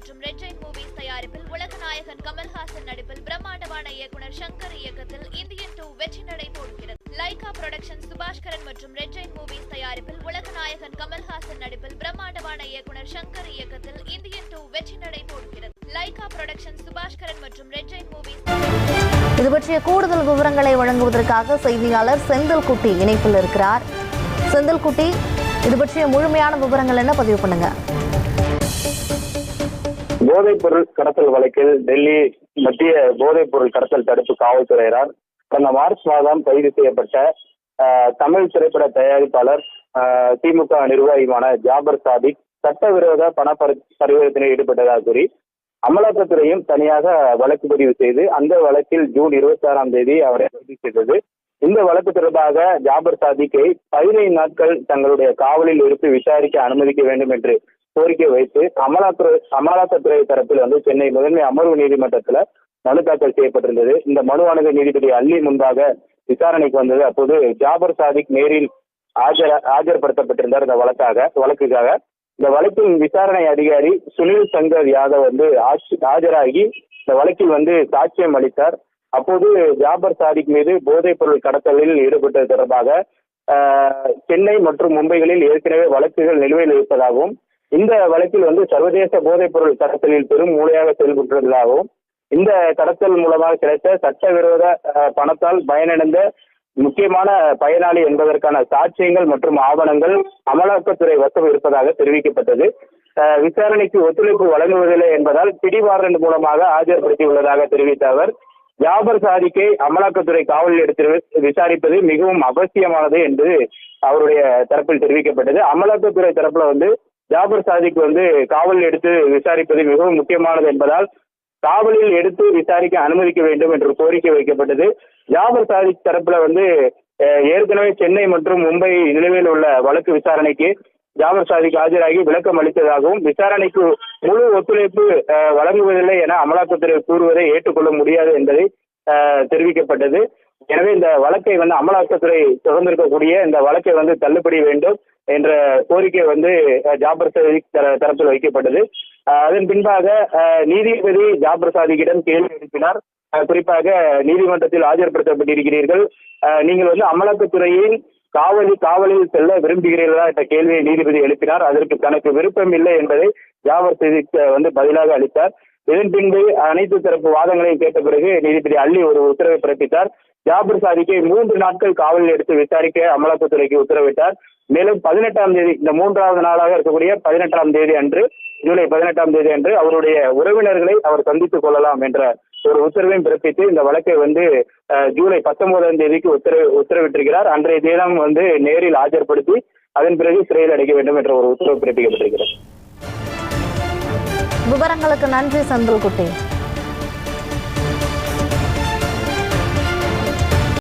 மற்றும் red Jain movies தயாரிப்பில் உலக நாயகன் கமல்ஹாசன் நடிப்பில் பிரம்மாண்டமான இயக்குனர் சங்கர் இயக்கத்தில் இந்தியன் டூ வெற்றி நடை போடுகிறது. லைகா புரொடக்ஷன் சுபாஷ்கரன் மற்றும் ரெட் ஜெயின் மூவிஸ் தயாரிப்பில் உலக நாயகன் கமல்ஹாசன் நடிப்பில் பிரம்மாண்டமான இயக்குனர் சங்கர் இயக்கத்தில் இந்தியன் டூ வெற்றி நடை போடுகிறது. லைகா புரொடக்ஷன் சுபாஷ்கரன் மற்றும் ரெட் ஜெயின் மூவிஸ் இது பற்றிய கூடுதல் விவரங்களை வழங்குவதற்காக செய்தியாளர் செந்தில்குட்டி இணைப்பில் இருக்கிறார். செந்தில்குட்டி இது பற்றிய முழுமையான விவரங்கள் என்ன? பதிவு பண்ணுங்க. போதைப் பொருள் கடத்தல் வழக்கில் டெல்லி மத்திய போதைப் பொருள் கடத்தல் தடுப்பு காவல்துறையினர் கடந்த மார்ச் மாதம் கைது செய்யப்பட்ட தமிழ் திரைப்பட தயாரிப்பாளர் திமுக நிர்வாகியுமான ஜாபர் சாதிக் சட்டவிரோத பண பரிவர்த்தனை ஈடுபட்டதாக கூறி அமலாக்கத்துறையும் தனியாக வழக்கு பதிவு செய்து அந்த வழக்கில் ஜூன் இருபத்தி ஆறாம் தேதி அவரை கைது செய்தது. இந்த வழக்கு தொடர்பாக ஜாபர் சாதிக்கை பதினைந்து நாட்கள் தங்களுடைய காவலில் இருப்பு விசாரிக்க அனுமதிக்க வேண்டும் என்று கோரிக்கை வைத்து அமலாத்துறை அமலாக்கத்துறை தரப்பில் வந்து சென்னை முதன்மை அமர்வு நீதிமன்றத்துல மனு தாக்கல் செய்யப்பட்டிருந்தது. இந்த மனுவானது நீதிபதி அள்ளி முன்பாக விசாரணைக்கு வந்தது. அப்போது ஜாபர் சாதிக் நேரில் ஆஜர ஆஜர்படுத்தப்பட்டிருந்தார். இந்த வழக்காக வழக்குக்காக. இந்த வழக்கின் விசாரணை அதிகாரி சுனில் சங்கர் யாதவ் வந்து ஆட்சி- ஆஜராகி இந்த வழக்கில் வந்து சாட்சியம் அளித்தார். அப்போது ஜாபர் சாதிக் மீது போதைப் பொருள் கடத்தலில் ஈடுபட்டது தொடர்பாக சென்னை மற்றும் மும்பைகளில் ஏற்கனவே வழக்குகள் நிலுவையில் இருப்பதாகவும் இந்த வழக்கில் வந்து சர்வதேச போதைப் பொருள் கடத்தலில் பெரும் மூளையாக செயல்பட்டுள்ளதாகவும் இந்த கடத்தல் மூலமாக கிடைத்த சட்டவிரோத பணத்தால் பயனடைந்த முக்கியமான பயனாளி என்பதற்கான சாட்சியங்கள் மற்றும் ஆவணங்கள் அமலாக்கத்துறை வசம் இருப்பதாக தெரிவிக்கப்பட்டது. விசாரணைக்கு ஒத்துழைப்பு வழங்குவதில்லை என்பதால் பிடிவாரண்ட் மூலமாக ஆஜர்படுத்தியுள்ளதாக தெரிவித்த அவர் ஜாபர் சாதிக்கை அமலாக்கத்துறை காவலில் எடுத்து விசாரிப்பது மிகவும் அவசியமானது என்று அவருடைய தரப்பில் தெரிவிக்கப்பட்டது. அமலாக்கத்துறை தரப்புல வந்து ஜாபர் சாதிக் வந்து காவலில் எடுத்து விசாரிப்பது மிகவும் முக்கியமானது என்பதால் காவலில் எடுத்து விசாரிக்க அனுமதிக்க வேண்டும் என்று கோரிக்கை வைக்கப்பட்டது. ஜாபர் சாதிக் தரப்புல வந்து ஏற்கனவே சென்னை மற்றும் மும்பை நிலுவையில் உள்ள வழக்கு விசாரணைக்கு ஜாபர் சாதிக் ஆஜராகி விளக்கம் அளித்ததாகவும் விசாரணைக்கு முழு ஒத்துழைப்பு வழங்குவதில்லை என அமலாக்கத்துறை கூறுவதை ஏற்றுக்கொள்ள முடியாது என்பதை தெரிவிக்கப்பட்டது. எனவே இந்த வழக்கை வந்து அமலாக்கத்துறை தொடர்ந்திருக்கக்கூடிய இந்த வழக்கை வந்து தள்ளுபடி வேண்டும் என்ற கோரிக்கை வந்து ஜாபர் சாதிக் தரப்பில் வைக்கப்பட்டது. அதன் பின்பாக நீதிபதி ஜாபர் சாதிக்கிடம் கேள்வி எழுப்பினார். குறிப்பாக நீதிமன்றத்தில் ஆஜர்படுத்தப்பட்டிருக்கிறீர்கள். நீங்கள் வந்து அமலாக்கத்துறையின் காவலி காவலில் செல்ல விரும்புகிறீர்களா என்ற கேள்வியை நீதிபதி எழுப்பினார். அதற்கு தனக்கு விருப்பம் இல்லை என்பதை ஜாபர் சாதிக் வந்து பதிலாக அளித்தார். இதன் பின்பு அனைத்து தரப்பு வாதங்களையும் கேட்ட பிறகு நீதிபதி அள்ளி ஒரு உத்தரவை பிறப்பித்தார். ஜாபர் சாதிக்கை மூன்று நாட்கள் காவலில் எடுத்து விசாரிக்க அமலாக்கத்துறைக்கு உத்தரவிட்டார். மேலும் பதினெட்டாம் தேதி இந்த மூன்றாவது நாளாக இருக்கக்கூடிய பதினெட்டாம் தேதி அன்று ஜூலை பதினெட்டாம் தேதி அன்று அவருடைய உறவினர்களை அவர் சந்தித்துக் கொள்ளலாம் என்ற ஒரு உத்தரவையும் பிறப்பித்து இந்த வழக்கை வந்து ஜூலை பத்தொன்பதாம் தேதிக்கு உத்தரவு உத்தரவிட்டிருக்கிறார். அன்றைய தினம் வந்து நேரில் ஆஜர்படுத்தி அதன் பிறகு சிறையில் அடைக்க வேண்டும் என்ற ஒரு உத்தரவு பிறப்பிக்கப்பட்டிருக்கிறது. விவரங்களுக்கு நன்றி செந்தில்குட்டி.